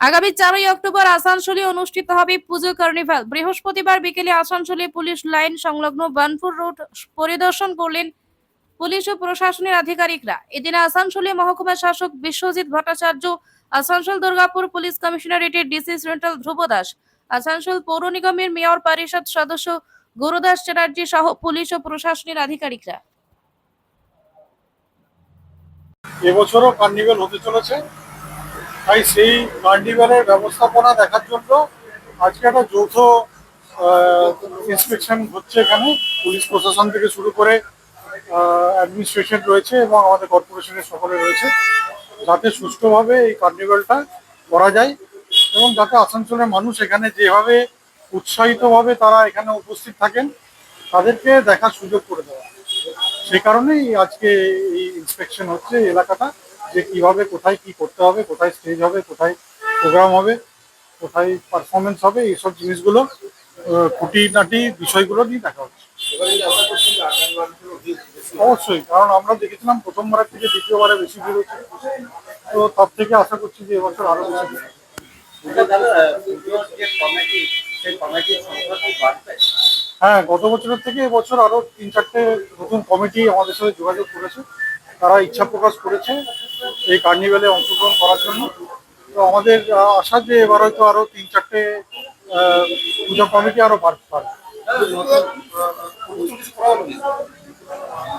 আগামী চারই অক্টোবর আসানসোলে অনুষ্ঠিত হবে পুজো কার্নিভাল। বৃহস্পতিবার বিকেলে আসানসোলে পুলিশ লাইন সংলগ্ন বানপুর রোড পরিদর্শন করলেন পুলিশ ও প্রশাসনের আধিকারিকরা। এদিন আসানসোলে মহকুমা শাসক বিশ্বজিৎ ভট্টাচার্য, আসানসোল দুর্গাপুর পুলিশ কমিশনারেটের ডিসি সেন্ট্রাল ধ্রুব দাস, আসানসোল পৌর নিগমের মেয়র পরিষদ সদস্য গুরুদাস চ্যাটার্জি সহ পুলিশ ও প্রশাসনের আধিকারিকরা। এবছরও কার্নিভেল হতে চলেছে। তাই সেই কার্নিভেলের ব্যবস্থাপনা দেখার জন্য আজকে একটা যৌথ ইন্সপেকশন হচ্ছে এখানে। পুলিশ প্রশাসন থেকে শুরু করে অ্যাডমিনিস্ট্রেশন রয়েছে এবং আমাদের কর্পোরেশনের সকলে রয়েছে। যাতে সুষ্ঠুভাবে এই কার্নিভেলটা করা যায় এবং যাতে আসানসোলের মানুষ এখানে যেভাবে উৎসাহিতভাবে তারা এখানে উপস্থিত থাকেন, তাদেরকে দেখার সুযোগ করে দেওয়া। সেই কারণেই আজকে এই ইন্সপেকশন হচ্ছে এলাকাটা। যে কীভাবে, কোথায় কি করতে হবে, কোথায় স্টেজ হবে, কোথায় প্রোগ্রাম হবে, কোথায় পারফরমেন্স হবে, এইসব জিনিসগুলো খুঁটিনাটি বিষয়গুলো নিয়ে দেখা হচ্ছে। অবশ্যই, কারণ আমরা দেখেছিলাম প্রথমবারের থেকে দ্বিতীয়বারে বেশি ভিড় হচ্ছে। তো তার থেকে আশা করছি যে এবছর আরও বেশি। হ্যাঁ গত বছরের থেকে এবছর আরও তিন চারটে নতুন কমিটি আমাদের সাথে যোগাযোগ করেছে। তারা ইচ্ছা প্রকাশ করেছে এই কার্নিভেলে অংশগ্রহণ করার জন্য। তো আমাদের আশা যে এবার হয়তো আরও তিন চারটে পুজো কমিটি আরও বাড়তে পারবে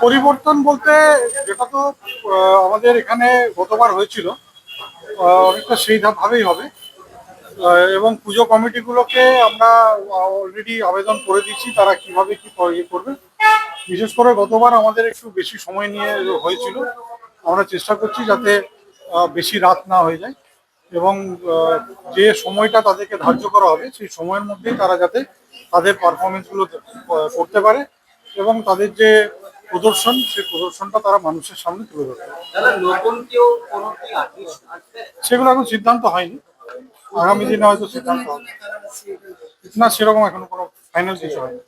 পরিবর্তন বলতে যেটা তো আমাদের এখানে গতবার হয়েছিল অনেকটা সেই ভাবেই হবে এবং পুজো কমিটিগুলোকে আমরা অলরেডি আবেদন করে দিচ্ছি তারা কীভাবে কি ইয়ে করবে। বিশেষ করে গতবার আমাদের একটু বেশি সময় নিয়ে হয়েছিল। আমরা চেষ্টা করছি যাতে বেশি রাত না হয়ে যায় এবং যে সময়টা তাদেরকে ধার্য করা হবে সেই সময়ের মধ্যেই তারা যাতে তাদের পারফরমেন্সগুলো করতে পারে এবং তাদের যে প্রদর্শন সেই প্রদর্শনটা তারা মানুষের সামনে তুলে ধরবে সেগুলো এখন সিদ্ধান্ত হয়নি। আগামী দিনে হয়তো সিদ্ধান্ত হবে। না সেরকম এখনও কোনো ফাইনাল কিছু হয়নি।